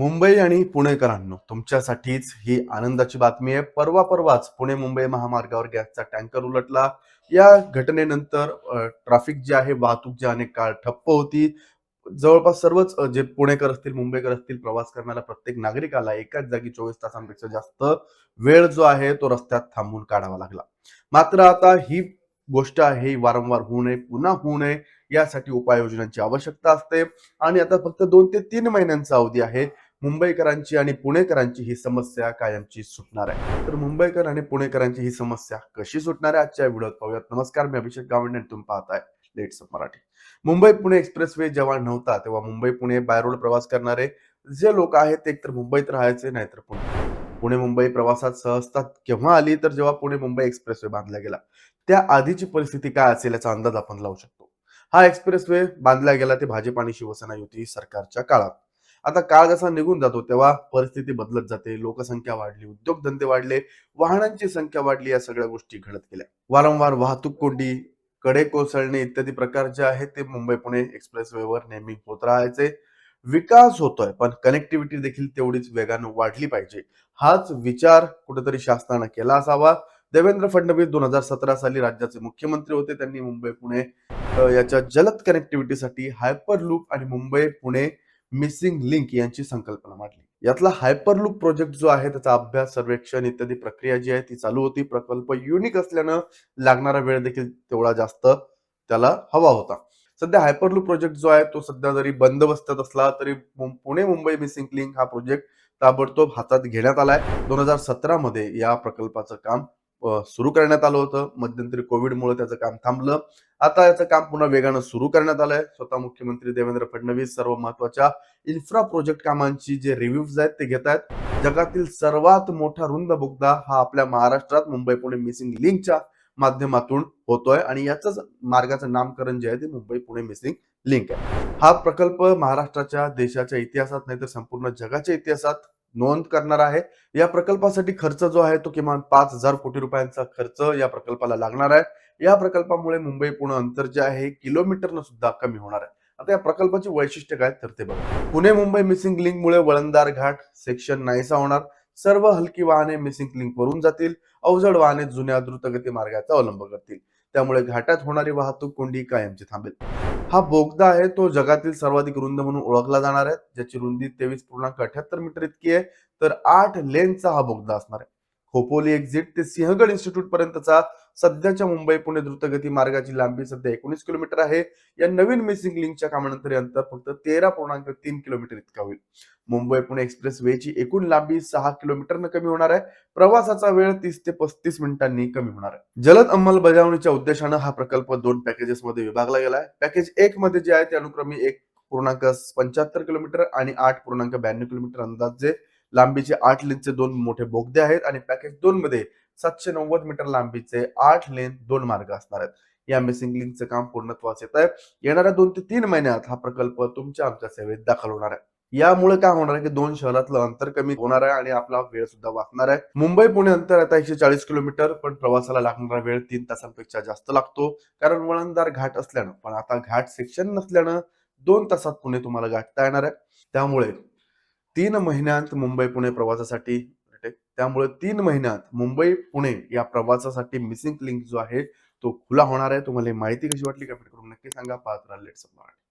मुंबई आणि पुणेकरांनो तुमच्यासाठीच ही आनंदाची बातमी आहे. परवा परवाच पुणे मुंबई महामार्गावर गॅसचा टँकर उलटला. या घटनेनंतर ट्रॅफिक जे आहे वाहतूक जी अनेक काळ ठप्प होती. जवळपास सर्वच जे पुणेकर असतील मुंबईकर असतील प्रवास करणाऱ्या प्रत्येक नागरिकाला एकाच जागी चोवीस तासांपेक्षा जास्त वेळ जो आहे तो रस्त्यात थांबून काढावा लागला. मात्र आता ही गोष्ट आहे ही वारंवार होऊ नये पुन्हा होऊ नये यासाठी उपाययोजनांची आवश्यकता असते. आणि आता फक्त दोन ते तीन महिन्यांचा अवधी आहे. मुंबईकरांची आणि पुणेकरांची ही समस्या कायमची सुटणार आहे. तर मुंबईकर आणि पुणेकरांची ही समस्या कशी सुटणार आहे? आजच्या व्हिडिओत पाहूयात. नमस्कार मी अभिषेक गावंडे तुम्ही पाहताय let's Marathi. Mumbai Pune express way जेव्हा नव्हता तेव्हा मुंबई पुणे बाय रोड प्रवास करणारे जे लोक आहेत ते एकतर मुंबईत राहायचे नाहीतर पुणे. पुणे मुंबई प्रवासात सहजता केव्हा आली? तर जेव्हा पुणे मुंबई एक्सप्रेस वे बांधला गेला त्या आधीची परिस्थिती काय असेल याचा अंदाज आपण लावू शकतो. हा एक्सप्रेस वे बांधला गेला ते भाजप आणि शिवसेना युती सरकारच्या काळात. आता काळ जसा निघून जातो तेव्हा परिस्थिती बदलत जाते लोकसंख्या वाढली उद्योगधंदे वाढले वाहनांची संख्या वाढली या सगळ्या गोष्टी घडत गेल्या. वारंवार वाहतूक कोंडी कडे कोसळणे इत्यादी प्रकार जे आहेत ते मुंबई पुणे एक्सप्रेस वेवर नेहमी होत राहायचे. विकास होतोय पण कनेक्टिव्हिटी देखील तेवढीच वेगानं वाढली पाहिजे. हाच विचार कुठेतरी शासनानं केला असावा. देवेंद्र फडणवीस दोन हजार सतरा साली राज्याचे मुख्यमंत्री होते त्यांनी मुंबई पुणे याच्या जलद कनेक्टिव्हिटीसाठी हायपर लूप आणि मुंबई पुणे मिसिंग लिंक यांची संकल्पना मांडली. यातला हायपरलूप प्रोजेक्ट जो आहे त्याचा अभ्यास सर्वेक्षण इत्यादी प्रक्रिया जी आहे ती चालू होती. प्रकल्प युनिक असल्यानं लागणारा वेळ देखील तेवढा जास्त त्याला हवा होता. सध्या हायपरलूप प्रोजेक्ट जो आहे तो सध्या जरी बंद बंदोबस्तात असला तरी पुणे मुंबई मिसिंग लिंक हा प्रोजेक्ट ताबडतोब हातात घेण्यात आलाय. दोन हजार सतरा मध्ये या प्रकल्पाचं काम सुरू करण्यात आलं होतं. मध्यंतरी कोविडमुळे त्याचं काम थांबलं. आता याचं काम पुन्हा वेगानं सुरू करण्यात आलंय. स्वतः मुख्यमंत्री देवेंद्र फडणवीस सर्व महत्त्वाच्या इन्फ्रा प्रोजेक्ट कामांची जे रिव्ह्यूज आहेत ते घेत आहेत. जगातील सर्वात मोठा रुंद बोगदा हा आपल्या महाराष्ट्रात मुंबई पुणे मिसिंग लिंकच्या माध्यमातून होतोय आणि याच मार्गाचं नामकरण जे आहे ते मुंबई पुणे मिसिंग लिंक आहे. हा प्रकल्प महाराष्ट्राच्या देशाच्या इतिहासात नाही तर संपूर्ण जगाच्या इतिहासात नोंद करणार आहे. या प्रकल्पासाठी खर्च जो आहे तो किमान पाच हजार कोटी रुपयांचा खर्च या प्रकल्पाला लागणार आहे. या प्रकल्पामुळे मुंबई पुणे अंतर जे आहे किलोमीटरनं सुद्धा कमी होणार आहे. आता या प्रकल्पाची वैशिष्ट्य काय? तर ते बघा. पुणे मुंबई मिसिंग लिंक मुळे वळणदार घाट सेक्शन नाहीसा होणार. सर्व हलकी वाहने मिसिंग लिंक वरून जातील. अवजड वाहने जुन्या द्रुतगती मार्गाचा अवलंब करतील. त्यामुळे घाटात होणारी वाहतूक कोंडी कायमची थांबेल. हा बोगदा आहे तो जगातील सर्वाधिक रुंद म्हणून ओळखला जाणार आहे. ज्याची रुंदी तेवीस पूर्णांक अठ्याहत्तर मीटर इतकी आहे. तर आठ लेनचा हा बोगदा असणार आहे. खोपोली एक्झिट ते सिंहगड इन्स्टिट्यूट पर्यंतचा सध्याच्या मुंबई पुणे द्रुतगती मार्गाची लांबी सध्या एकोणीस किलोमीटर आहे. या नवीन मिसिंग लिंकच्या कामानंतर अंतर फक्त तेरा पूर्णांक तीन किलोमीटर इतका होईल. मुंबई पुणे एक्सप्रेस वेची एकूण लांबी सहा किलोमीटरनं कमी होणार आहे. प्रवासाचा वेळ तीस ते पस्तीस मिनिटांनी कमी होणार आहे. जलद अंमलबजावणीच्या उद्देशानं हा प्रकल्प दोन पॅकेजेसमध्ये विभागला गेला आहे पॅकेज एक मध्ये जे आहे ते अनुक्रमे एक पूर्णांक पंच्याहत्तर किलोमीटर आणि आठ पूर्णांक ब्याण्णव किलोमीटर अंदाजे लांबीचे आठ लेनचे दोन मोठे बोगदे आहेत आणि पॅकेज दोन मध्ये सातशे नव्वद मीटर लांबीचे आठ लेन दोन मार्ग असणार आहेत. या मिसिंग लिंकचं काम पूर्णत्वास येत आहे. येणाऱ्या दोन ते तीन महिन्यात हा प्रकल्प तुमच्या आमच्या सेवेत दाखल होणार आहे. यामुळे काय होणार आहे की दोन शहरातलं अंतर कमी होणार आहे आणि आपला वेळ सुद्धा वाचणार आहे. मुंबई पुणे अंतर आता एकशे चाळीस किलोमीटर पण प्रवासाला लागणारा वेळ तीन तासांपेक्षा जास्त लागतो. कारण वळणदार घाट असल्यानं पण आता घाट सेक्शन नसल्यानं दोन तासात पुणे तुम्हाला गाठता येणार आहे. त्यामुळे तीन महिन्यात मुंबई पुणे प्रवासासाठी त्यामुळे तीन महिन्यात मुंबई पुणे या प्रवासासाठी मिसिंग लिंक जो आहे तो खुला होणार आहे. तुम्हाला माहिती कशी वाटली कमेंट करून नक्की सांगा. पात्र लेट्स मराठी